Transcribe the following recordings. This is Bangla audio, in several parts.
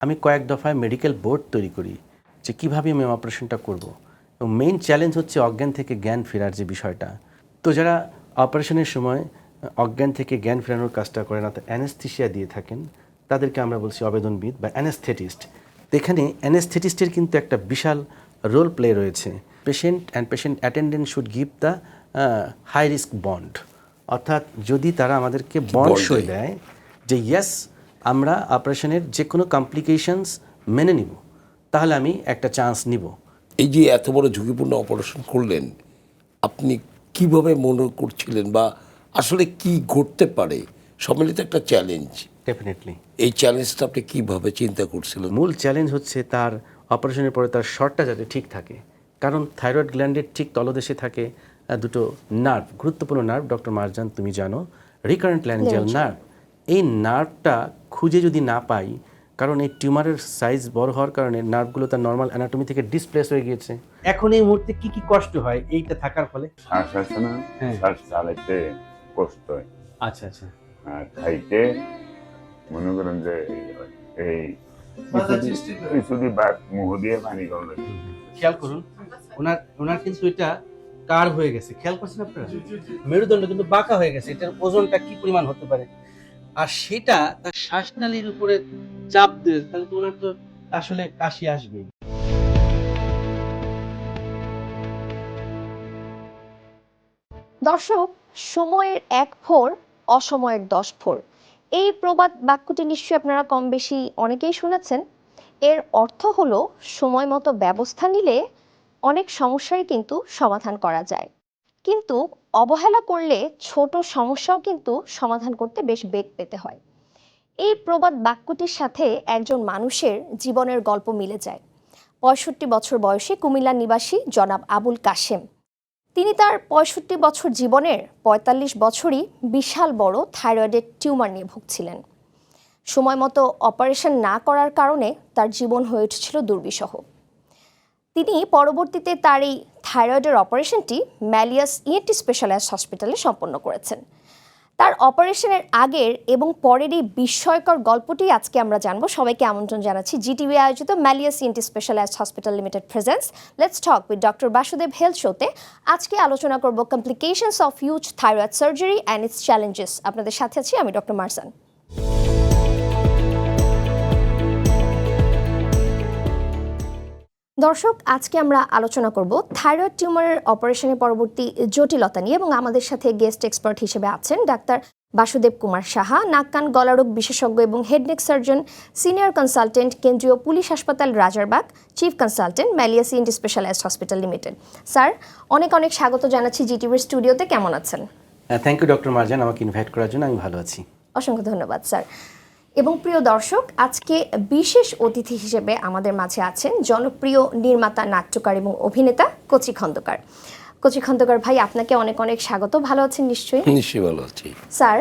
আমি কয়েক দফায় মেডিকেল বোর্ড তৈরি করি যে কীভাবে আমি অপারেশনটা করব। এবং মেইন চ্যালেঞ্জ হচ্ছে অজ্ঞান থেকে জ্ঞান ফেরার যে বিষয়টা। তো যারা অপারেশনের সময় অজ্ঞান থেকে জ্ঞান ফেরানোর কাজটা করেন অর্থাৎ অ্যানেস্থিসিয়া দিয়ে থাকেন। তাদেরকে আমরা বলছি আবেদনবিদ বা অ্যানেস্থেটিস্ট এখানে অ্যানেস্থেটিস্টের কিন্তু একটা বিশাল রোল প্লে রয়েছে। Patient and patient attendant should give the high risk bond অর্থাৎ যদি তারা আমাদেরকে বন্ড সই। দেয়। যে ইয়েস আমরা অপারেশনের যে কোনো কমপ্লিকেশনস মেনে নিব। তাহলে আমি একটা চান্স নিব। এই যে এত বড় ঝুঁকিপূর্ণ অপারেশন করলেন আপনি কীভাবে মনে করছিলেন বা আসলে কি ঘটতে পারে? সম্মিলিত একটা চ্যালেঞ্জ ডেফিনেটলি এই চ্যালেঞ্জটা আপনি কীভাবে চিন্তা করছিলেন? মূল চ্যালেঞ্জ হচ্ছে তার অপারেশনের পরে তার শর্টটা যাতে ঠিক থাকে। কারণ থাইরয়েড গ্ল্যান্ডের ঠিক তলদেশে থাকে দুটো নার্ভ গুরুত্বপূর্ণ নার্ভ ডক্টর মারজান তুমি জানো রিকারেন্ট ল্যান্ডিয়াল নার্ভ এই নার্ভটা খুঁজে যদি না পাই কারণ এই টিউমারের সাইজ বড় হওয়ার কারণে নার্ভগুলো তার নর্মাল অ্যানাটমি থেকে ডিসপ্লেস হয়ে গিয়েছে। এখন এই মুহূর্তে কি কি কষ্ট হয়? এইটা থাকার ফলে? শ্বাস আছে না হ্যাঁ। শ্বাস চালাইতে কষ্ট হয়। আচ্ছা আচ্ছা। আর খাইতে মনে করেন যে এই কিছুদি বাদ মুহ দিয়ে পানি খেয়াল করুন ওনার ওনার কিন্তু এটা কার হয়ে গেছে? খেয়াল করছেন আপনারা? মেরুদণ্ড কিন্তু বাঁকা হয়ে গেছে। এটার ওজনটা কি পরিমাণ হতে পারে? আর সেটা তার শ্বাসনালীর উপরে চাপ দেয় তাহলে তো ওনার তো আসলে কাশি আসবেই। দর্শক, সময়ের এক ফোর অসময়ের দশ ফোর এই প্রবাদ বাক্যটি নিশ্চয়ই আপনারা কম বেশি অনেকেই শুনেছেন। এর অর্থ হলো, সময় মতো ব্যবস্থা নিলে অনেক সমস্যাই কিন্তু সমাধান করা যায়। কিন্তু অবহেলা করলে ছোট সমস্যাও কিন্তু সমাধান করতে বেশ বেগ পেতে হয়। এই প্রবাদ বাক্যটির সাথে একজন মানুষের জীবনের গল্প মিলে যায়। পঁয়ষট্টি বছর বয়সে কুমিল্লা নিবাসী জনাব আবুল কাশেম। তিনি তার পঁয়ষট্টি বছর জীবনের পঁয়তাল্লিশ বছরই বিশাল বড় থাইরয়েডের টিউমার নিয়ে ভুগছিলেন। সময় মতো অপারেশন না করার কারণে তার জীবন হয়ে উঠেছিল দুর্বিষহ। তিনি পরবর্তীতে তার এই থাইরয়েডের অপারেশনটি ম্যালিয়াস ইএনটি স্পেশালাইজ হসপিটালে সম্পন্ন করেছেন। তার অপারেশনের আগের এবং পরের এই বিস্ময়কর গল্পটি আজকে আমরা জানব। সবাইকে আমন্ত্রণ জানাচ্ছি জিটিভি আয়োজিত malleus ENT specialized hospital limited presents let's talk with doctor Basudeb health শোতে। আজকে আলোচনা করব complications of huge thyroid surgery and its challenges আপনাদের সাথে আছি আমি ডক্টর মারসান দর্শক আজকে আমরা আলোচনা করব থাইরয়েড টিউমারের অপারেশনের পরবর্তী জটিলতা নিয়ে এবং আমাদের সাথে গেস্ট এক্সপার্ট হিসেবে আছেন ডাক্তার বাসুদেব কুমার সাহা নাক কান গলারোগ বিশেষজ্ঞ এবং head neck surgeon senior consultant কেন্দ্রীয় পুলিশ হাসপাতাল রাজারবাগ চিফ কনসালটেন্ট ম্যালিয়াসি ইন্ডি স্পেশালাইজড হসপিটাল লিমিটেড। স্যার অনেক অনেক স্বাগত জানাচ্ছি জিটিভির স্টুডিওতে। কেমন আছেন? থ্যাংক ইউ ডক্টর মারজান আমাকে ইনভাইট করার জন্য আমি ভালো আছি। অসংখ্য ধন্যবাদ স্যার। এবং প্রিয় দর্শক আজকে বিশেষ অতিথি হিসেবে আমাদের মাঝে আছেন জনপ্রিয় নির্মাতা নাট্যকার এবং অভিনেতা কচি খন্দকার। কচি খন্দকার ভাই আপনাকে অনেক অনেক স্বাগত। ভালো আছেন নিশ্চয়ই? নিশ্চয়ই ভালো আছি। স্যার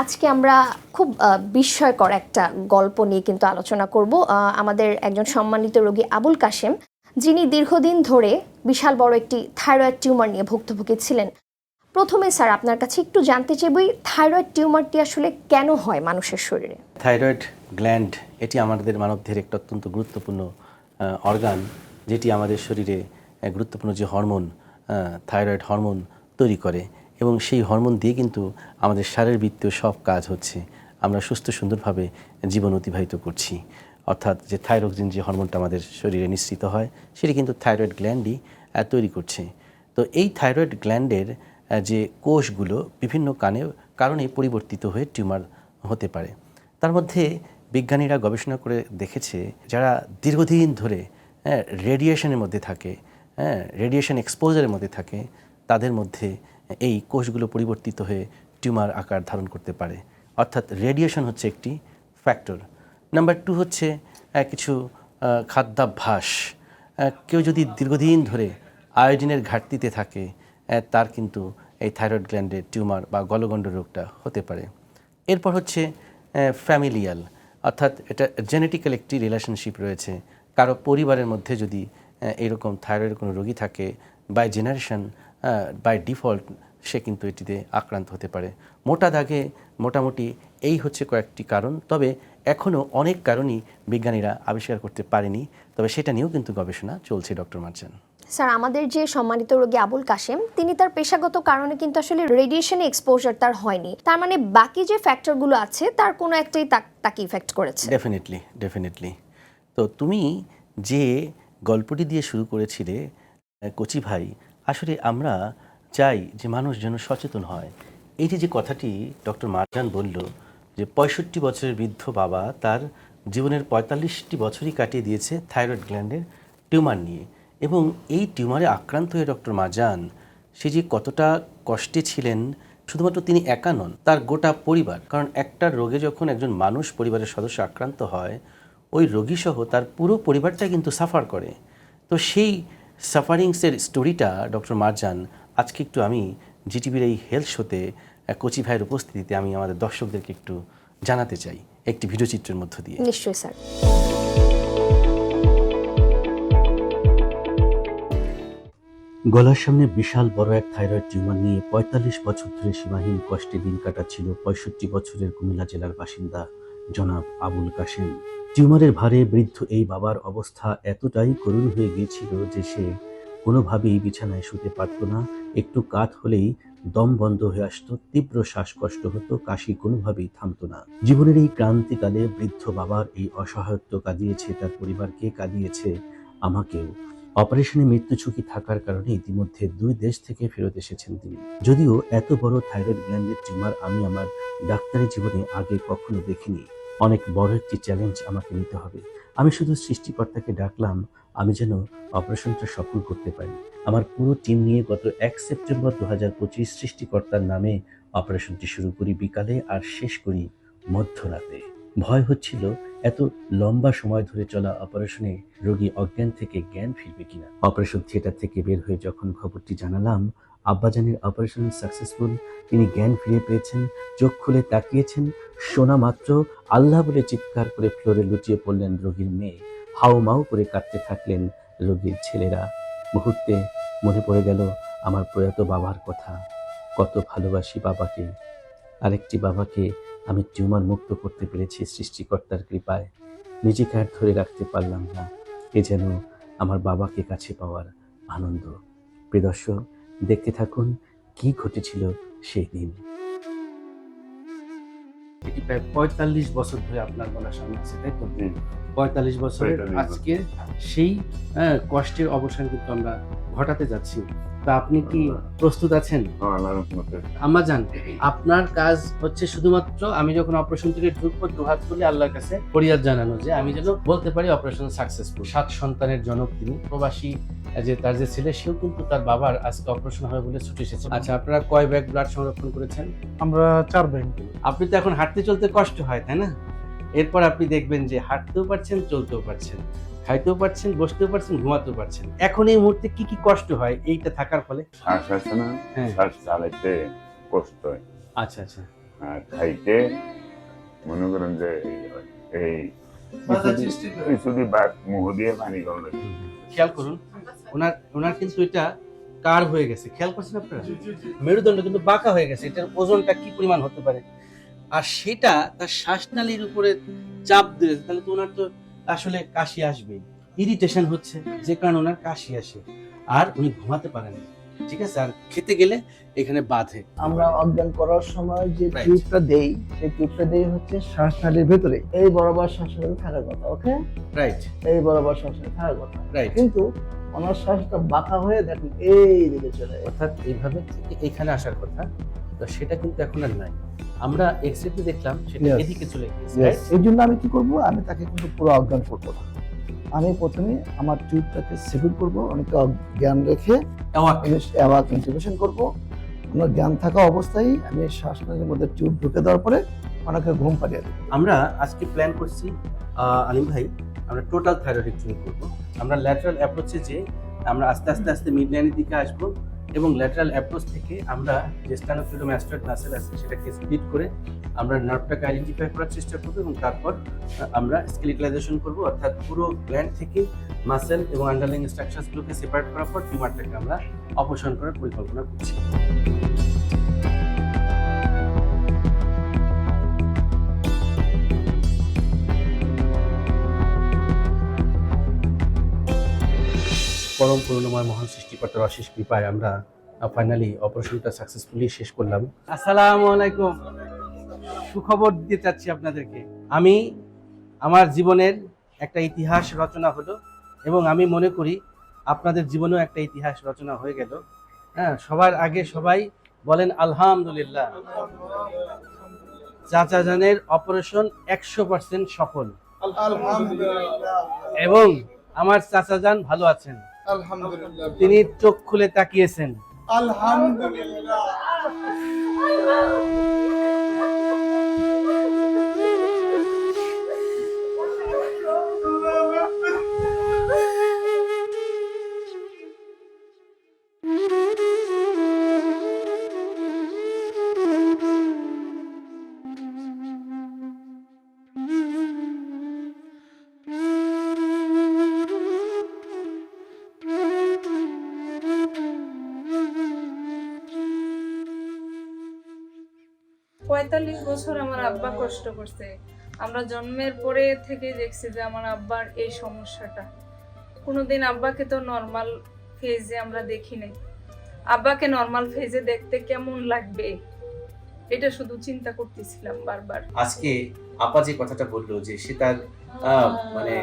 আজকে আমরা খুব বিস্ময়কর একটা গল্প নিয়ে কিন্তু আলোচনা করব। আমাদের একজন সম্মানিত রোগী আবুল কাশেম যিনি দীর্ঘদিন ধরে বিশাল বড় একটি থাইরয়েড টিউমার নিয়ে ভুক্তভোগী ছিলেন। প্রথমে স্যার আপনার কাছে একটু জানতে চাইব, এই থাইরয়েড টিউমারটি আসলে কেন হয় মানুষের শরীরে? থাইরয়েড গ্ল্যান্ড, এটি আমাদের মানবদেহের একটা অত্যন্ত গুরুত্বপূর্ণ অর্গান, যেটি আমাদের শরীরে গুরুত্বপূর্ণ যে হরমোন থাইরয়েড হরমোন তৈরি করে এবং সেই হরমোন দিয়ে কিন্তু আমাদের শারীরবৃত্তীয় সব কাজ হচ্ছে। আমরা সুস্থ, সুন্দরভাবে জীবন অতিবাহিত করছি। অর্থাৎ যে থাইরোক্সিন যে হরমোনটা আমাদের শরীরে নিঃসৃত হয়, সেটি কিন্তু থাইরয়েড গ্ল্যান্ডই তৈরি করছে। তো এই থাইরয়েড গ্ল্যান্ডের যে কোষগুলো বিভিন্ন কানে, কারণে পরিবর্তিত হয়ে টিউমার হতে পারে। তার মধ্যে বিজ্ঞানীরা গবেষণা করে দেখেছে, যারা দীর্ঘদিন ধরে হ্যাঁ রেডিয়েশনের মধ্যে থাকে হ্যাঁ রেডিয়েশন এক্সপোজারের মধ্যে থাকে, তাদের মধ্যে এই কোষগুলো পরিবর্তিত হয়ে টিউমার আকার ধারণ করতে পারে। অর্থাৎ রেডিয়েশন হচ্ছে একটি ফ্যাক্টর নাম্বার টু হচ্ছে কিছু খাদ্যাভ্যাস। কেউ যদি দীর্ঘদিন ধরে আয়োডিনের ঘাটতিতে থাকে তার কিন্তু এই থাইরয়েড গ্ল্যান্ডের টিউমার বা গলগণ্ড রোগটা হতে পারে। এরপর হচ্ছে ফ্যামিলিয়াল অর্থাৎ এটা জেনেটিক্যাল একটি রিলেশনশিপ রয়েছে। কারও পরিবারের মধ্যে যদি এরকম থাইরয়েড কোনো রোগী থাকে বাই জেনারেশন বাই ডিফল্ট সে কিন্তু এটিতে আক্রান্ত হতে পারে। মোটা দাগে মোটামুটি এই হচ্ছে কয়েকটি কারণ, তবে এখনও অনেক কারণই বিজ্ঞানীরা আবিষ্কার করতে পারেনি, তবে সেটা নিয়েও কিন্তু গবেষণা চলছে, ডক্টর মার্জান। স্যার, আমাদের যে সম্মানিত রোগী আবুল কাশেম, তিনি তার পেশাগত কারণে কিন্তু আসলে রেডিয়েশন এক্সপোজার তার হয়নি। তার মানে বাকি যে ফ্যাক্টরগুলো আছে, তার কোনো একটাই তাক- ইফেক্ট করেছে। ডেফিনেটলি ডেফিনেটলি তো তুমি যে গল্পটি দিয়ে শুরু করেছিলে কচি ভাই, আসলে আমরা চাই যে মানুষ যেন সচেতন হয়। এই যে যে কথাটি ডক্টর মারজান বলল যে পঁয়ষট্টি বছরের বৃদ্ধ বাবা তার জীবনের পঁয়তাল্লিশটি বছরই কাটিয়ে দিয়েছে থাইরয়েড গ্ল্যান্ডের টিউমার নিয়ে। এবং এই টিউমারে আক্রান্ত হয়ে ডক্টর মারজান সে যে কতটা কষ্টে ছিলেন, শুধুমাত্র তিনি একা নন, তার গোটা পরিবার, কারণ একটা রোগে যখন একজন মানুষ পরিবারের সদস্য আক্রান্ত হয়, ওই রোগীসহ তার পুরো পরিবারটা কিন্তু সাফার করে। তো সেই সাফারিংসের স্টোরিটা ডক্টর মারজান আজকে একটু আমি জিটিভির এই হেলথ শোতে কচি ভাইয়ের উপস্থিতিতে আমি আমাদের দর্শকদেরকে একটু জানাতে চাই, একটি ভিডিও চিত্রের মধ্য দিয়ে। নিশ্চয়ই, স্যার। গলার সামনে বিশাল বড় এক থাইরয়েড টিউমার নিয়ে পঁয়তাল্লিশ বছর ধরে সীমাহীন কষ্টে দিন কাটাচ্ছিল পঁয়ষট্টি বছরের কুমিল্লা জেলার বাসিন্দা জনাব আবুল কাশেম। টিউমারের ভারে বৃদ্ধ এই বাবার অবস্থা এতটাই করুণ হয়ে গিয়েছিল যে সে কোনোভাবেই বিছানায় শুতে পারত না। একটু কাত হলেই দম বন্ধ হয়ে আসতো, তীব্র শ্বাসকষ্ট হতো, কাশি কোনোভাবেই থামতো না। জীবনের এই ক্রান্তিকালে বৃদ্ধ বাবার এই অসহায়ত্ব কাঁদিয়েছে, তার পরিবারকে কাঁদিয়েছে আমাকেও। অপারেশনে মৃত্যু ঝুঁকি থাকার কারণে ইতিমধ্যে দুই দেশ থেকে ফেরত এসেছেন তিনি। যদিও এত বড় থাইরয়েড গ্ল্যান্ডের টিউমার আমি আমার ডাক্তারি জীবনে আগে কখনো দেখিনি। অনেক বড় একটি চ্যালেঞ্জ আমাকে নিতে হবে। আমি শুধু সৃষ্টিকর্তাকে ডাকলাম, আমি যেন অপারেশনটা সফল করতে পারি। আমার পুরো টিম নিয়ে গত এক সেপ্টেম্বর দু হাজার পঁচিশ সৃষ্টিকর্তার নামে অপারেশনটি শুরু করি বিকালে আর শেষ করি মধ্যরাতে। ভয় হচ্ছিল এত লম্বা সময় ধরে চলা অপারেশনে রোগী অজ্ঞান থেকে জ্ঞান ফিরবে কিনা? অপারেশন থিয়েটার থেকে বের হয়ে যখন খবরটি জানালাম, আব্বাজানের অপারেশন সাকসেসফুল, তিনি জ্ঞান ফিরে পেয়েছেন, চোখ খুলে তাকিয়েছেন, শোনা মাত্র আল্লাহ বলে চিৎকার করে ফ্লোরে লুটিয়ে পড়লেন রোগীর মেয়ে। হাউ মাউ করে কাঁদতে থাকলেন রোগীর ছেলেরা। মুহূর্তে মনে পড়ে গেল আমার প্রয়াত বাবার কথা। কত ভালোবাসি বাবাকে। আরেকটি বাবাকে আমি টিউমার মুক্ত করতে পেরেছি সৃষ্টিকর্তার কৃপায়। নিজেকে আর ধরে রাখতে পারলাম না। এ যেন আমার বাবাকে কাছে পাওয়ার আনন্দ। প্রিদর্শক দেখতে থাকুন কি ঘটেছিল সেই দিন। এটি প্রায় পঁয়তাল্লিশ বছর ধরে আপনার গলার সামনে আছে তাই তো? পঁয়তাল্লিশ বছরের 45 বছর। আজকে সেই আহ, কষ্টের অবসান কিন্তু আমরা ঘটাতে যাচ্ছি। তা আপনি কি প্রস্তুত আছেন? হ্যাঁ, আম্মা আপনার কাজ হচ্ছে শুধুমাত্র আমি যখন অপারেশন থেকে ঢুকবো দু হাত তুলে আল্লাহর কাছে ফরিয়াদ জানানো যে আমি যেন বলতে পারি অপারেশন সাকসেসফুল সাত সন্তানের জনক তিনি প্রবাসী যে তার যে ছেলে সেও কিন্তু তার বাবার আজকে অপারেশন হবে বলে ছুটে এসেছে। আচ্ছা আপনারা কয় ব্যাগ ব্লাড সংরক্ষণ করেছেন? আমরা চার ব্যাংক আপনি তো এখন হাঁটতে চলতে কষ্ট হয় তাই না? এরপর আপনি দেখবেন যে হাঁটতেও পারছেন চলতেও পারছেন। খাইতেও পারছেন বসতেও পারছেন ঘুমাতেও পারছেন। এখন এই মুহূর্তে কি কি কষ্ট হয়? এইটা থাকার ফলে? শ্বাস আছে না হ্যাঁ। শ্বাস চালাইতে কষ্ট হয়। আচ্ছা আচ্ছা। আর খাইতে মনে করেন যে এই বাদ মুহ দিয়ে পানি খেয়াল করুন ওনার ওনার কিন্তু এটা কার হয়ে গেছে? খেয়াল করছেন আপনারা? মেরুদণ্ড কিন্তু বাঁকা হয়ে গেছে এটার ওজনটা কি পরিমাণ হতে পারে? আর সেটা তার শ্বাসনালীর উপরে চাপ দিয়েছে তাহলে তো ওনার তো আসলে কাশি আসবেই। ইরিটেশন হচ্ছে যে কারণে ওনার কাশি আসে আর উনি ঘুমাতে পারেন ঠিক আছে? আর খেতে গেলে এখানে বাঁধে। আমরা অজ্ঞান করার সময় যে. টিউবটা দেই সেই টিউবটা দেই হচ্ছে শ্বাসনালীর ভেতরে। এই বরাবর শ্বাসনালী থাকার কথা ওকে? রাইট এই বরাবর শ্বাসনালী থাকার কথা। রাইট কিন্তু ওনার শ্বাসটা বাঁকা হয়ে দেখেন এই দিকে চলে অর্থাৎ এইভাবে এখানে আসার কথা তো সেটা কিন্তু এখন আর নাই। আমরা এক্সরেতে দেখলাম সেটা. এদিকে চলে গিয়েছে এই জন্য আমি কি করব? আমি তাকে কিন্তু পুরো অজ্ঞান করব না। আমি প্রথমে আমার টিউবটাকে সিভিল করব অনেকটা জ্ঞান রেখে। অ্যাওয়াক ইন্টিগ্রেশন করব। ওনার জ্ঞান থাকা অবস্থায় আমি শ্বাসনালীর মধ্যে টিউব ঢুকে দেওয়ার পরে ওনাকে ঘুম পাড়িয়ে দেবো। আমরা আজকে প্ল্যান করছি আলিম ভাই আমরা টোটাল থাইরয়েডেক্টমি করব। আমরা ল্যাটারাল অ্যাপ্রোচে যে আমরা আস্তে আস্তে আস্তে মিড লাইনের দিকে আসব। এবং ল্যাটারাল অ্যাপ্রোচ থেকে আমরা যে স্টানোফ্রিডম অ্যাস্ট্রয়েড মাসেল আছে, সেটাকে স্প্লিট করে আমরা নার্ভটাকে আইডেন্টিফাই করার চেষ্টা করব এবং তারপর আমরা স্কেলিটালাইজেশন করব। অর্থাৎ পুরো গ্ল্যান্ড থেকে মাসেল এবং আন্ডারলাইং স্ট্রাকচারসগুলোকে সেপারেট করার পর টিউমারটাকে আমরা অপসারণ করার পরিকল্পনা করছি। পরম করুণাময় মহান সৃষ্টিকর্তার অশেষ কৃপায় আমরা ফাইনালি অপারেশনটা সাকসেসফুলি শেষ করলাম। আসসালামু আলাইকুম। সুখবর দিতে চাচ্ছি আপনাদেরকে। আমি আমার জীবনের একটা ইতিহাস রচনা হলো এবং আমি মনে করি আপনাদের জীবনেও একটা ইতিহাস রচনা হয়ে গেল। হ্যাঁ সবার আগে সবাই বলেন আলহামদুলিল্লাহ। চাচা জানের অপারেশন একশো পার্সেন্ট সফল। এবং আমার চাচা যান ভালো আছেন। আলহামদুলিল্লাহ। তিনি চোখ খুলে তাকিয়েছেন। আলহামদুলিল্লাহ। পঁয়তাল্লিশ বছর আমার আব্বা কষ্ট করছে। আমরা জন্মের পরে থেকে দেখছি যে আমার আব্বার এই সমস্যাটা। কোনোদিন আব্বাকে তো নর্মাল ফেজে আমরা দেখি নাই। আব্বাকে নর্মাল ফেজে দেখতে কেমন লাগবে? এটা শুধু চিন্তা করতেছিলাম বারবার। আজকে আপা যে কথাটা বলল যে সে তার মানে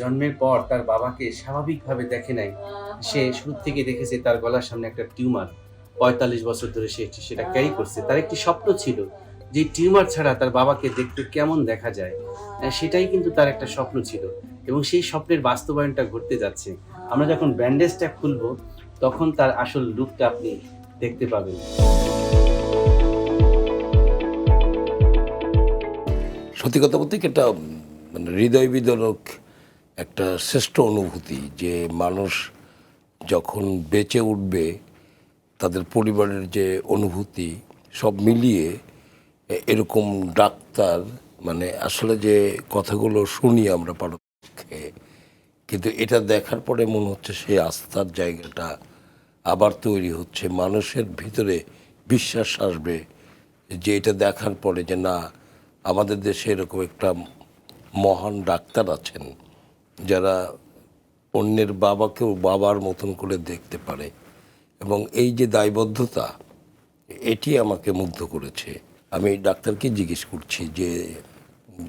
জন্মের পর তার বাবাকে স্বাভাবিকভাবে দেখে নাই। সে শুরু থেকে দেখেছে তার গলার সামনে একটা টিউমার। পঁয়তাল্লিশ বছর ধরে সে সেটা ক্যারি করছে। তার একটি স্বপ্ন ছিল যে টিউমার ছাড়া তার বাবাকে দেখতে কেমন দেখা যায়। আহ, সেটাই কিন্তু তার একটা স্বপ্ন ছিল। এবং সেই স্বপ্নের বাস্তবায়নটা ঘটতে যাচ্ছে। আমরা যখন ব্যান্ডেজটা খুলবো তখন তার আসল লুকটা আপনি দেখতে পাবেন। সত্যি কথা বলতে একটা মানে হৃদয় বিদরক একটা শ্রেষ্ঠ অনুভূতি যে মানুষ যখন বেঁচে উঠবে তাদের পরিবারের যে অনুভূতি সব মিলিয়ে এরকম ডাক্তার মানে আসলে যে কথাগুলো শুনি আমরা পারক্ষে কিন্তু এটা দেখার পরে মনে হচ্ছে সেই আস্থার জায়গাটা আবার তৈরি হচ্ছে। মানুষের ভিতরে বিশ্বাস আসবে যে এটা দেখার পরে যে না, আমাদের দেশে এরকম একটা মহান ডাক্তার আছেন, যারা অন্যের বাবাকেও বাবার মতন করে দেখতে পারে। এবং এই যে দায়বদ্ধতা এটি আমাকে মুগ্ধ করেছে। আমি ডাক্তারকে জিজ্ঞেস করছি যে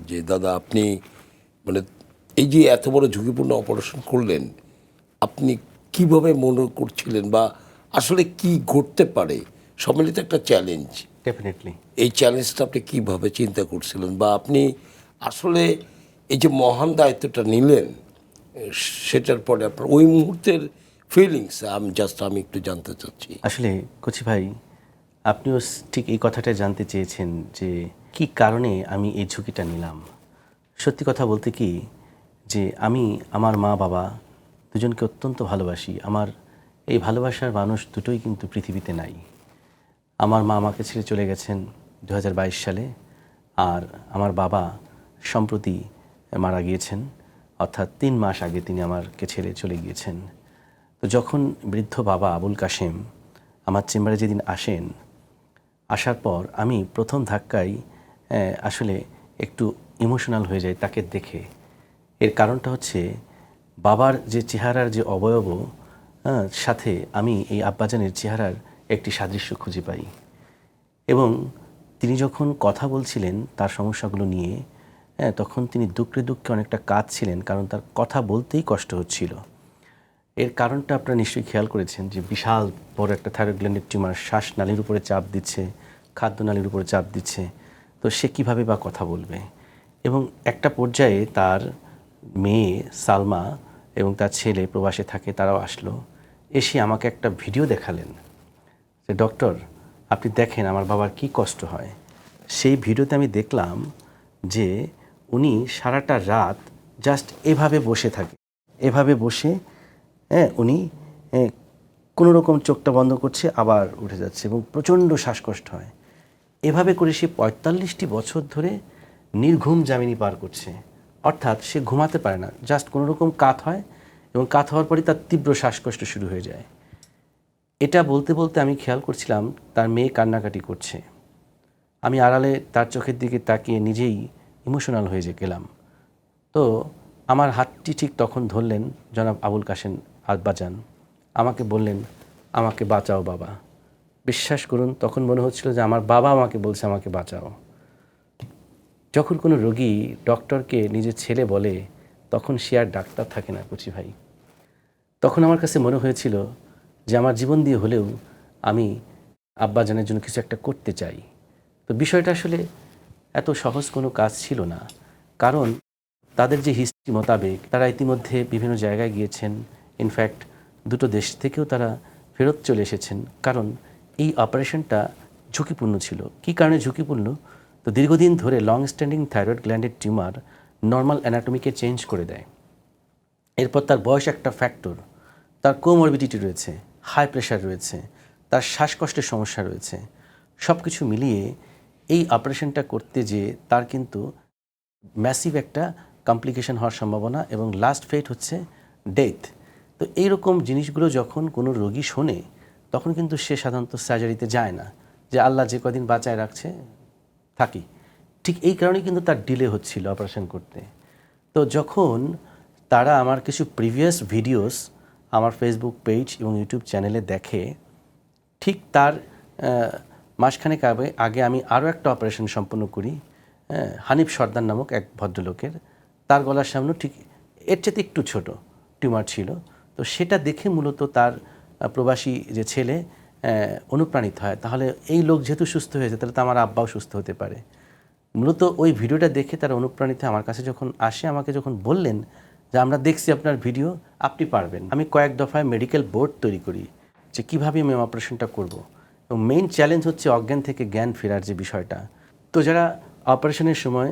যে দাদা আপনি মানে এই যে এত বড় ঝুঁকিপূর্ণ অপারেশন করলেন আপনি কীভাবে মনে করছিলেন বা আসলে কি ঘটতে পারে? সম্মিলিত একটা চ্যালেঞ্জ ডেফিনেটলি এই চ্যালেঞ্জটা আপনি কীভাবে চিন্তা করছিলেন বা আপনি আসলে এই যে মহান দায়িত্বটা নিলেন সেটার পরে আপনার ওই মুহূর্তের ফিলিংস আমি জাস্ট আমি একটু জানতে চাচ্ছি। আসলে, কচি ভাই, আপনিও ঠিক এই কথাটা জানতে চেয়েছেন যে, কি কারণে আমি এই ঝুঁকিটা নিলাম? সত্যি কথা বলতে কি, যে আমি, আমার মা বাবা দুজনকে অত্যন্ত ভালোবাসি। আমার এই ভালোবাসার মানুষ দুটোই কিন্তু পৃথিবীতে নাই। আমার মা আমাকে ছেড়ে চলে গেছেন দু হাজার বাইশ সালে, আর আমার বাবা সম্প্রতি মারা গিয়েছেন। অর্থাৎ তিন মাস আগে তিনি আমাকে ছেড়ে চলে গিয়েছেন। তো যখন বৃদ্ধ বাবা আবুল কাশেম আমার চেম্বারে যেদিন আসেন, আসার পর আমি প্রথম ধাক্কায় আসলে একটু ইমোশনাল হয়ে যাই তাকে দেখে। এর কারণটা হচ্ছে বাবার যে চেহারার যে অবয়ব সাথে আমি এই আব্বাজানের চেহারার একটি সাদৃশ্য খুঁজে পাই। এবং তিনি যখন কথা বলছিলেন তার সমস্যাগুলো নিয়ে তখন তিনি দুঃখে দুঃখে অনেকটা কাঁদছিলেন কারণ তার কথা বলতেই কষ্ট হচ্ছিল। এর কারণটা আপনারা নিশ্চয়ই খেয়াল করেছেন যে বিশাল বড় একটা থাইরয়েড গ্ল্যান্ডের টিউমার শ্বাসনালীর উপরে চাপ দিচ্ছে খাদ্যনালীর উপরে চাপ দিচ্ছে। তো সে কীভাবে বা কথা বলবে? এবং একটা পর্যায়ে তার মেয়ে সালমা এবং তার ছেলে প্রবাসে থাকে, তারাও আসলো। এসে আমাকে একটা ভিডিও দেখালেন যে, ডক্টর, আপনি দেখেন আমার বাবার কি কষ্ট হয়। সেই ভিডিওতে আমি দেখলাম যে উনি সারাটা রাত জাস্ট এভাবে বসে থাকে, এভাবে বসে হ্যাঁ উনি হ্যাঁ, কোনো রকম চোখটা বন্ধ করছে আবার উঠে যাচ্ছে এবং প্রচণ্ড শ্বাসকষ্ট হয়। এভাবে করে সে পঁয়তাল্লিশটি বছর ধরে নির্ঘুম জামিনী পার করছে। অর্থাৎ সে ঘুমাতে পারে না জাস্ট কোনো রকম কাত হয় এবং কাত হওয়ার পরে তার তীব্র শ্বাসকষ্ট শুরু হয়ে যায়। এটা বলতে বলতে আমি খেয়াল করছিলাম তার মেয়ে কান্নাকাটি করছে। আমি আড়ালে তার চোখের দিকে তাকিয়ে নিজেই ইমোশনাল হয়ে যে গেলাম। তো আমার হাতটি ঠিক তখন ধরলেন জনাব আবুল কাশেম আব্বাজান আমাকে বললেন, আমাকে বাঁচাও বাবা। বিশ্বাস করুন, তখন মনে হচ্ছিল যে আমার বাবা আমাকে বলছে, আমাকে বাঁচাও। যখন কোনো রোগী ডক্টরকে নিজের ছেলে বলে, তখন সে আর ডাক্তার থাকে না কুচি ভাই। তখন আমার কাছে মনে হয়েছিল যে আমার জীবন দিয়ে হলেও আমি আব্বাজানের জন্য কিছু একটা করতে চাই। তো বিষয়টা আসলে এত সহজ কোনো কাজ ছিল না। কারণ তাদের যে হিস্ট্রি মোতাবেক তারা ইতিমধ্যে বিভিন্ন জায়গায় গিয়েছেন। ইনফ্যাক্ট দুটো দেশ থেকেও তারা ফেরত চলে এসেছেন। কারণ এই অপারেশনটা ঝুঁকিপূর্ণ ছিল। কী কারণে ঝুঁকিপূর্ণ? তো দীর্ঘদিন ধরে লং স্ট্যান্ডিং থাইরয়েড গ্ল্যান্ডের টিউমার নর্মাল অ্যানাটমিকে চেঞ্জ করে দেয়। এরপর তার বয়স একটা ফ্যাক্টর তার কোমরবিডিটি রয়েছে হাই প্রেশার রয়েছে, তার শ্বাসকষ্টের সমস্যা রয়েছে। সব কিছু মিলিয়ে এই অপারেশনটা করতে যে তার কিন্তু ম্যাসিভ একটা কমপ্লিকেশন হওয়ার সম্ভাবনা এবং লাস্ট ফেট হচ্ছে ডেথ তো এইরকম জিনিসগুলো যখন কোনো রোগী শোনে তখন কিন্তু সে সাধারণত সার্জারিতে যায় না। যে আল্লাহ যে কদিন বাঁচায় রাখছে থাকি। ঠিক এই কারণেই কিন্তু তার ডিলে হচ্ছিল অপারেশন করতে। তো যখন তারা আমার কিছু প্রিভিয়াস ভিডিওস আমার ফেসবুক পেজ এবং ইউটিউব চ্যানেলে দেখে ঠিক তার মাসখানেক আগে আগে আমি আরও একটা অপারেশন সম্পন্ন করি হ্যাঁ, হানিফ সর্দার নামক এক ভদ্রলোকের। তার গলার সামনে ঠিক এর চেয়ে একটু ছোট টিউমার ছিল। তো সেটা দেখে মূলত তার প্রবাসী যে ছেলে অনুপ্রাণিত হয়। তাহলে এই লোক যেহেতু সুস্থ হয়েছে, তাহলে তো আমার আব্বাও সুস্থ হতে পারে। মূলত ওই ভিডিওটা দেখে তারা অনুপ্রাণিত আমার কাছে যখন আসে, আমাকে যখন বললেন যে, আমরা দেখছি আপনার ভিডিও, আপনি পারবেন। আমি কয়েক দফায় মেডিকেল বোর্ড তৈরি করি যে, কীভাবে আমি অপারেশনটা করব। এবং মেইন চ্যালেঞ্জ হচ্ছে অজ্ঞান থেকে জ্ঞান ফেরার যে বিষয়টা। তো যারা অপারেশনের সময়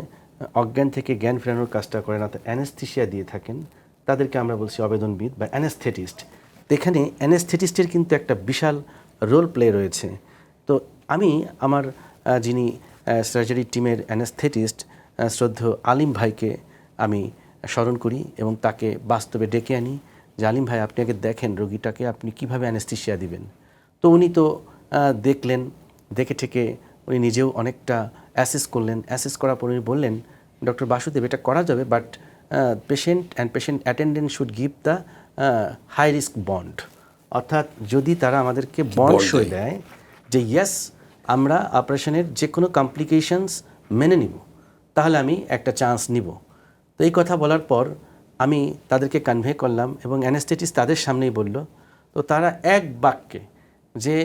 অজ্ঞান থেকে জ্ঞান ফেরানোর কাজটা করেন, অর্থাৎ অ্যানেস্থিসিয়া দিয়ে থাকেন তাদেরকে আমরা বলছি আবেদনবিদ বা অ্যানেস্থেটিস্ট। তো এখানে অ্যানেস্থেটিস্টের কিন্তু একটা বিশাল রোল প্লে রয়েছে। তো আমি আমার যিনি সার্জারি টিমের অ্যানেস্থেটিস্ট শ্রদ্ধ আলিম ভাইকে আমি স্মরণ করি এবং তাকে বাস্তবে ডেকে আনি যে, আলিম ভাই, আপনি আগে দেখেন রোগীটাকে, আপনি কীভাবে অ্যানেস্থিসিয়া দিবেন? তো উনি তো দেখলেন, দেখে থেকে উনি নিজেও অনেকটা অ্যাসেস করলেন। অ্যাসেস করার পর উনি বললেন, ডক্টর বাসুদেব, এটা করা যাবে but patient and patient attendant should give the high risk bond অর্থাৎ যদি তারা আমাদেরকে বন্ড। সই দেয়। দেয় যে ইয়েস আমরা অপারেশনের যে কোনো কমপ্লিকেশনস মেনে নিব তাহলে আমি একটা চান্স নিব। তো এই কথা বলার পর আমি তাদেরকে কনভে করলাম এবং অ্যানেস্থেটিস তাদের সামনেই বলল তো তারা এক বাক্যে যে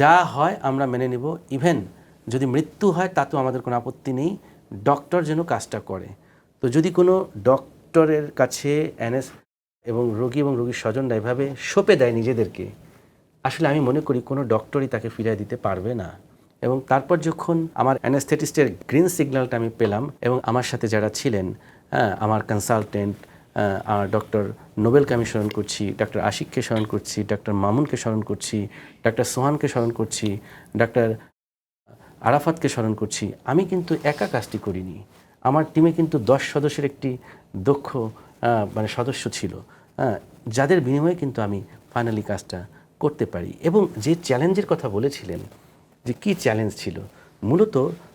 যা হয় আমরা মেনে নিব ইভেন যদি মৃত্যু হয় তাতেও আমাদের কোনো আপত্তি নেই ডক্টর যেন কাজটা করে। তো যদি কোনো ডক্টরের কাছে অ্যানেস এবং রোগী এবং রোগীর স্বজনরা এভাবে সঁপে দেয় নিজেদেরকে আসলে আমি মনে করি কোনো ডক্টরই তাকে ফিরিয়ে দিতে পারবে না। এবং তারপর যখন আমার অ্যানাস্থেটিস্টের গ্রিন সিগন্যালটা আমি পেলাম এবং আমার সাথে যারা ছিলেন হ্যাঁ, আমার কনসালটেন্ট আমার ডক্টর নোবেলকে আমি স্মরণ করছি ডক্টর আশিককে স্মরণ করছি ডক্টর মামুনকে স্মরণ করছি ডক্টর সোহানকে স্মরণ করছি ডক্টর আরাফাতকে স্মরণ করছি আমি কিন্তু একা কাজটি করিনি। আমার টিমে কিন্তু দশ সদস্যের একটি দক্ষ মানে সদস্য ছিল হ্যাঁ, যাদের বিনিময়ে কিন্তু আমি ফাইনালি কাজটা করতে পারি। এবং যে চ্যালেঞ্জের কথা বলেছিলেন যে কি চ্যালেঞ্জ ছিল মূলত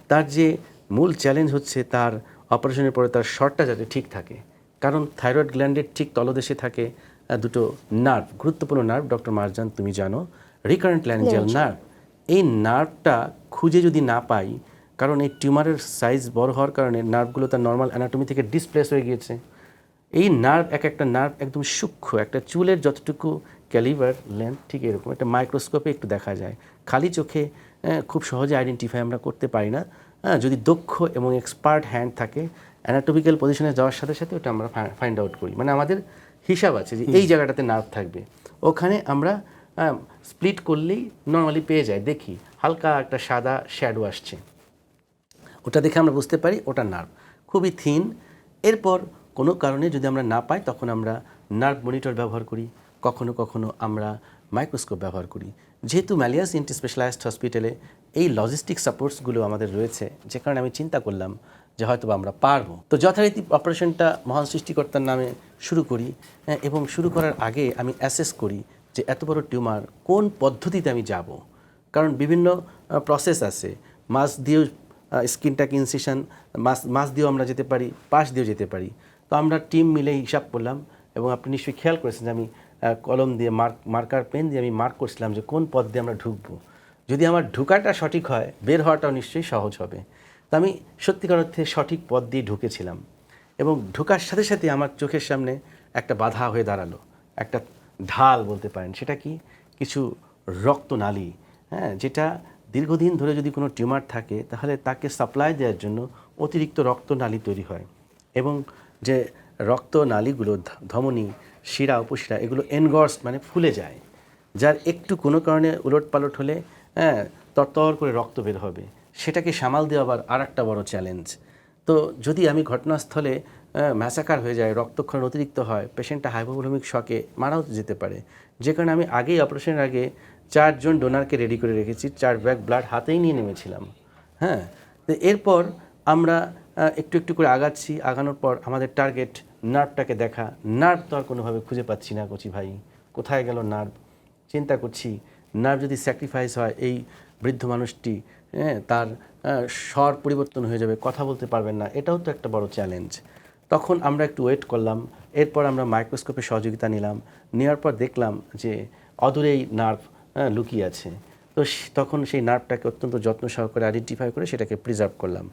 তার যে মূল চ্যালেঞ্জ হচ্ছে তার অপারেশনের পরে তার শর্টটা যাতে ঠিক থাকে। কারণ থাইরয়েড গ্ল্যান্ডের ঠিক তলদেশে থাকে দুটো নার্ভ গুরুত্বপূর্ণ নার্ভ ডক্টর মারজান তুমি জানো রিকারেন্ট ল্যাঞ্জিয়াল নার্ভ এই নার্ভটা খুঁজে যদি না পাই কারণ এই টিউমারের সাইজ বড় হওয়ার কারণে নার্ভগুলো তার নর্মাল অ্যানাটমি থেকে ডিসপ্লেস হয়ে গিয়েছে। এই নার্ভ এক একটা নার্ভ একদম সূক্ষ্ম একটা চুলের যতটুকু ক্যালিভার লেন্থ ঠিক এরকম। একটা মাইক্রোস্কোপে একটু দেখা যায়। খালি চোখে আহ, খুব সহজে আইডেন্টিফাই আমরা করতে পারি না। হ্যাঁ, যদি দক্ষ এবং এক্সপার্ট হ্যান্ড থাকে অ্যানাটমিক্যাল পজিশনে যাওয়ার সাথে সাথে ওটা আমরা ফাইন্ড আউট করি। মানে আমাদের হিসাব আছে যে এই জায়গাটাতে নার্ভ থাকবে। ওখানে আমরা স্প্লিট করলেই নর্মালি পেয়ে যাই দেখি হালকা একটা সাদা শ্যাডো আসছে। ওটা দেখে আমরা বুঝতে পারি ওটা নার্ভ খুবই থিন এরপর কোনো কারণে যদি আমরা না পাই তখন আমরা নার্ভ মনিটর ব্যবহার করি। কখনো কখনো আমরা মাইক্রোস্কোপ ব্যবহার করি। যেহেতু ম্যালিয়াস ইন্টি স্পেশালাইজড হসপিটালে এই লজিস্টিক সাপোর্টসগুলো আমাদের রয়েছে যে কারণে আমি চিন্তা করলাম যে হয়তো আমরা পারব। তো যথারীতি অপারেশনটা মহান সৃষ্টিকর্তার নামে শুরু করি হ্যাঁ, এবং শুরু করার আগে আমি অ্যাসেস করি যে এত বড় টিউমার কোন পদ্ধতিতে আমি যাব। কারণ বিভিন্ন প্রসেস আছে। মাছ দিয়েও স্কিনটাকে ইনসিশন মাছ মাছ দিয়েও আমরা যেতে পারি, পাশ দিয়েও যেতে পারি। তো আমরা টিম মিলে হিসাব করলাম এবং আপনি নিশ্চয়ই খেয়াল করেছেন যে আমি কলম দিয়ে মার্ক মার্কার পেন দিয়ে আমি মার্ক করছিলাম যে কোন পথ দিয়ে আমরা ঢুকবো। যদি আমার ঢুকাটা সঠিক হয়, বের হওয়াটাও নিশ্চয়ই সহজ হবে। তো আমি সত্যিকার অর্থে সঠিক পথ দিয়ে ঢুকেছিলাম এবং ঢোকার সাথে সাথে আমার চোখের সামনে একটা বাধা হয়ে দাঁড়াল, একটা ঢাল বলতে পারেন। সেটা কি? কিছু রক্তনালী হ্যাঁ যেটা দীর্ঘদিন ধরে যদি কোনো টিউমার থাকে, তাহলে তাকে সাপ্লাই দেওয়ার জন্য অতিরিক্ত রক্তনালী তৈরি হয় এবং যে রক্তনালীগুলো ধমনী, শিরা, উপশিরা, এগুলো এনগর্স মানে ফুলে যায়, যার একটু কোনো কারণে উলট পালট হলে হ্যাঁ তরতর করে রক্ত বের হবে। সেটাকে সামাল দেওয়া আবার আর একটা বড় চ্যালেঞ্জ তো যদি আমি ঘটনাস্থলে ম্যাসাকার হয়ে যায়, রক্তক্ষরণ অতিরিক্ত হয় পেশেন্টটা হাইপোভলিমিক শকে মারাও যেতে পারে, যে কারণে আমি আগেই অপারেশনের আগে চারজন ডোনারকে রেডি করে রেখেছি, চার ব্যাগ ব্লাড হাতেই নিয়ে নেমেছিলাম। হ্যাঁ তো এরপর আমরা একটু একটু করে আগাচ্ছি। আগানোর পর আমাদের টার্গেট নার্ভটাকে দেখা। নার্ভ তো আর কোনোভাবে খুঁজে পাচ্ছি না, কচি ভাই। কোথায় গেল নার্ভ চিন্তা করছি নার্ভ যদি স্যাক্রিফাইস হয় এই বৃদ্ধ মানুষটি হ্যাঁ তার স্বর পরিবর্তন হয়ে যাবে, কথা বলতে পারবেন না, এটাও তো একটা বড় চ্যালেঞ্জ তখন আমরা একটু ওয়েট করলাম, এরপর আমরা মাইক্রোস্কোপের সহযোগিতা নিলাম। নেওয়ার পর দেখলাম যে অদূরেই নার্ভ হ্যাঁ, লুকিয়ে আছে। তো তখন সেই নার্ভটাকে অত্যন্ত যত্ন সহকারে আইডেন্টিফাই করে সেটাকে প্রিজার্ভ করলাম।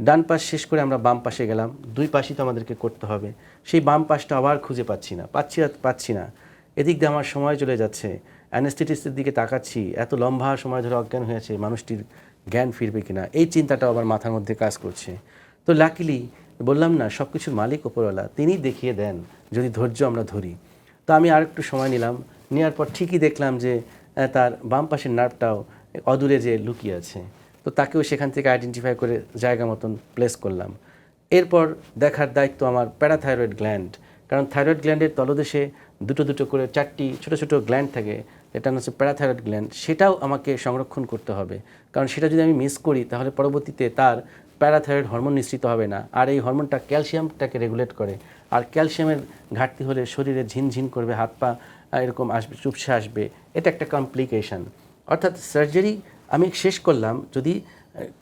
ডান পাশ শেষ করে আমরা বাম পাশে গেলাম। দুই পাশই তো আমাদেরকে করতে হবে। সেই বাম পাশটা আবার খুঁজে পাচ্ছি না পাচ্ছি পাচ্ছি না। এদিক দিয়ে আমার সময় চলে যাচ্ছে। অ্যানেস্থেটিস্টের দিকে তাকাচ্ছি। এত লম্বা সময় ধরে অজ্ঞান হয়েছে মানুষটির জ্ঞান ফিরবে কিনা এই চিন্তাটাও আবার মাথার মধ্যে কাজ করছে। তো লাকিলি বললাম না সব কিছুর মালিক ওপরওয়ালা তিনিই দেখিয়ে দেন যদি ধৈর্য আমরা ধরি। তো আমি আর একটু সময় নিলাম। নেওয়ার পর ঠিকই দেখলাম যে তার বাম পাশের নার্ভটাও অদূরে যে লুকিয়ে আছে। তো তাকেও সেখান থেকে আইডেন্টিফাই করে জায়গা মতন প্লেস করলাম। এরপর দেখার দায়িত্ব আমার প্যারাথাইরয়েড গ্ল্যান্ড কারণ থাইরয়েড গ্ল্যান্ডের তলদেশে দুটো দুটো করে চারটি ছোট ছোট গ্ল্যান্ড থাকে এটা হচ্ছে প্যারাথাইরয়েড গ্ল্যান্ড সেটাও আমাকে সংরক্ষণ করতে হবে। কারণ সেটা যদি আমি মিস করি, তাহলে পরবর্তীতে তার প্যারাথাইরয়েড হরমোন নিঃসৃত হবে না। আর এই হরমোনটা ক্যালসিয়ামটাকে রেগুলেট করে। আর ক্যালসিয়ামের ঘাটতি হলে শরীরে ঝিনঝিন করবে হাত পা এরকম আসবে চুপসে আসবে এটা একটা কমপ্লিকেশন অর্থাৎ সার্জারি আমি শেষ করলাম যদি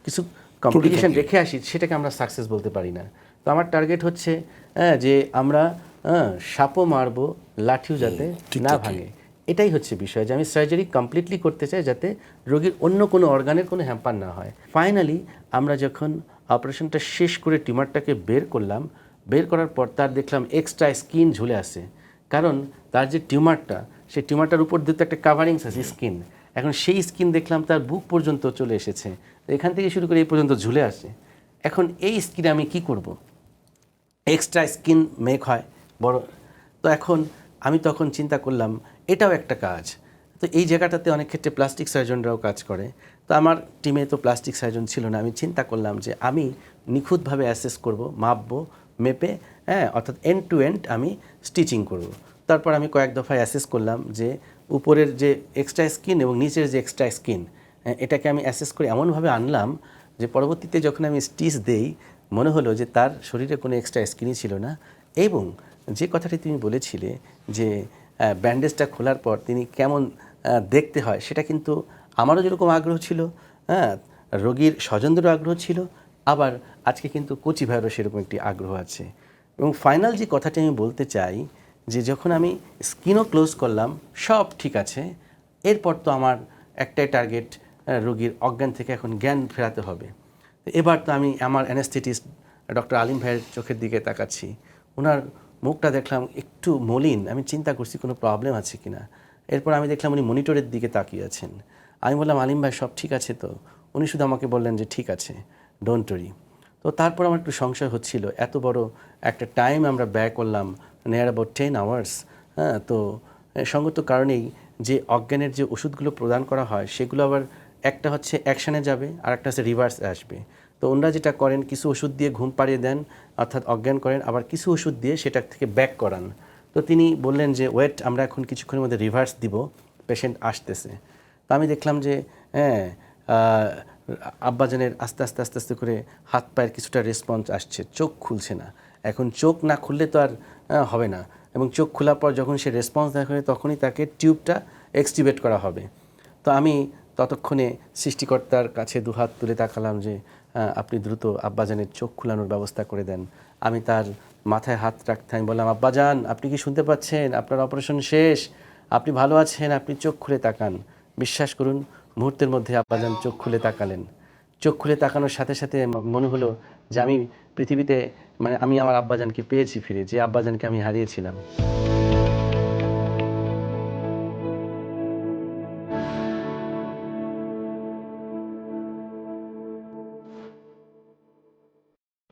কিছু কমপ্লিকেশন রেখে আসি সেটাকে আমরা সাকসেস বলতে পারি না। তো আমার টার্গেট হচ্ছে হ্যাঁ, যে আমরা হ্যাঁ, সাপও মারবো লাঠিও যাতে না ভাঙে। এটাই হচ্ছে বিষয় যে আমি সার্জারি কমপ্লিটলি করতে চাই যাতে রোগীর অন্য কোনো অর্গানের কোনো হ্যাম্পার না হয়। ফাইনালি আমরা যখন অপারেশনটা শেষ করে টিউমারটাকে বের করলাম বের করার পর তার দেখলাম এক্সট্রা স্কিন ঝুলে আসে কারণ তার যে টিউমারটা, সেই টিউমারটার উপর দিয়ে তো একটা কাভারিংস আছে স্কিন এখন সেই স্কিন দেখলাম তার বুক পর্যন্ত চলে এসেছে। এখান থেকে শুরু করে এই পর্যন্ত ঝুলে আসে এখন এই স্কিনে আমি কি করব? এক্সট্রা স্কিন মেক হয়। বড়। তো এখন আমি তখন চিন্তা করলাম, এটাও একটা কাজ। তো এই জায়গাটাতে অনেক ক্ষেত্রে প্লাস্টিক সার্জনরাও কাজ করে। তো আমার টিমে তো প্লাস্টিক সার্জন ছিল না। আমি চিন্তা করলাম যে আমি নিখুঁতভাবে অ্যাসেস করব, মাপবো। মেপে হ্যাঁ অর্থাৎ এন্ড টু এন্ড আমি স্টিচিং করব। তারপর আমি কয়েক দফায় অ্যাসেস করলাম যে উপরের যে এক্সট্রা স্কিন এবং নিচের যে এক্সট্রা স্কিন এটাকে আমি অ্যাসেস করে এমনভাবে আনলাম যে পরবর্তীতে যখন আমি স্টিচ দেই, মনে হলো যে তার শরীরে কোনো এক্সট্রা স্কিনই ছিল না এবং যে কথাটি তুমি বলেছিলে যে ব্যান্ডেজটা খোলার পর তিনি কেমন দেখতে হয়, সেটা কিন্তু আমারও যেরকম আগ্রহ ছিল হ্যাঁ রোগীর স্বজনদেরও আগ্রহ ছিল আবার আজকে কিন্তু কোচি ভাইয়েরও সেরকম একটি আগ্রহ আছে। এবং ফাইনাল যে কথাটি আমি বলতে চাই, যে যখন আমি স্কিনও ক্লোজ করলাম, সব ঠিক আছে, এরপর তো আমার একটাই টার্গেট রোগীর অজ্ঞান থেকে এখন জ্ঞান ফেরাতে হবে। এবার তো আমি আমার অ্যানেস্থেটিস্ট ডক্টর আলিম ভাইয়ের চোখের দিকে তাকাচ্ছি। ওনার মুখটা দেখলাম একটু মলিন, আমি চিন্তা করছি কোনো প্রবলেম আছে কি না এরপর আমি দেখলাম উনি মনিটরের দিকে তাকিয়ে আছেন। আমি বললাম, আলিম ভাই, সব ঠিক আছে তো? উনি শুধু আমাকে বললেন যে, ঠিক আছে। ডোন্ট ওরি তো তারপর আমার একটু সংশয় হচ্ছিল, এত বড় একটা টাইম আমরা ব্যয় করলাম নিয়ার অ্যাবাউট টেন আওয়ার্স হ্যাঁ তো সঙ্গত কারণেই যে অজ্ঞানের যে ওষুধগুলো প্রদান করা হয়, সেগুলো আবার একটা হচ্ছে অ্যাকশানে যাবে আর একটা হচ্ছে রিভার্স আসবে। তো ওনারা যেটা করেন, কিছু ওষুধ দিয়ে ঘুম পাড়িয়ে দেন, অর্থাৎ অজ্ঞান করেন, আবার কিছু ওষুধ দিয়ে সেটা থেকে ব্যাক করান। তো তিনি বললেন যে ওয়েট আমরা এখন কিছুক্ষণের মধ্যে রিভার্স দিব পেশেন্ট আসতেছে। তো আমি দেখলাম যে হ্যাঁ আব্বাজানের আস্তে আস্তে আস্তে আস্তে করে হাত পায়ের কিছুটা রেসপন্স আসছে। চোখ খুলছে না। এখন চোখ না খুললে তো আর হবে না। এবং চোখ খোলার পর যখন সে রেসপন্স দেখাবে তখনই তাকে টিউবটা এক্সটিভেট করা হবে। তো আমি ততক্ষণে সৃষ্টিকর্তার কাছে দুহাত তুলে তাকালাম যে আপনি দ্রুত আব্বাজানের চোখ খোলানোর ব্যবস্থা করে দেন। আমি তার মাথায় হাত রাখতে, আমি বললাম, আব্বাজান, আপনি কি শুনতে পাচ্ছেন? আপনার অপারেশন শেষ। আপনি ভালো আছেন? আপনি চোখ খুলে তাকান। বিশ্বাস করুন মুহূর্তের মধ্যে আব্বাজান চোখ খুলে তাকালেন। চোখ খুলে তাকানোর সাথে সাথে মনে হলো যে আমি পৃথিবীতে মানে আমি আমার আব্বাজানকে পেয়েছি ফিরে, যে আব্বাজানকে আমি হারিয়েছিলাম।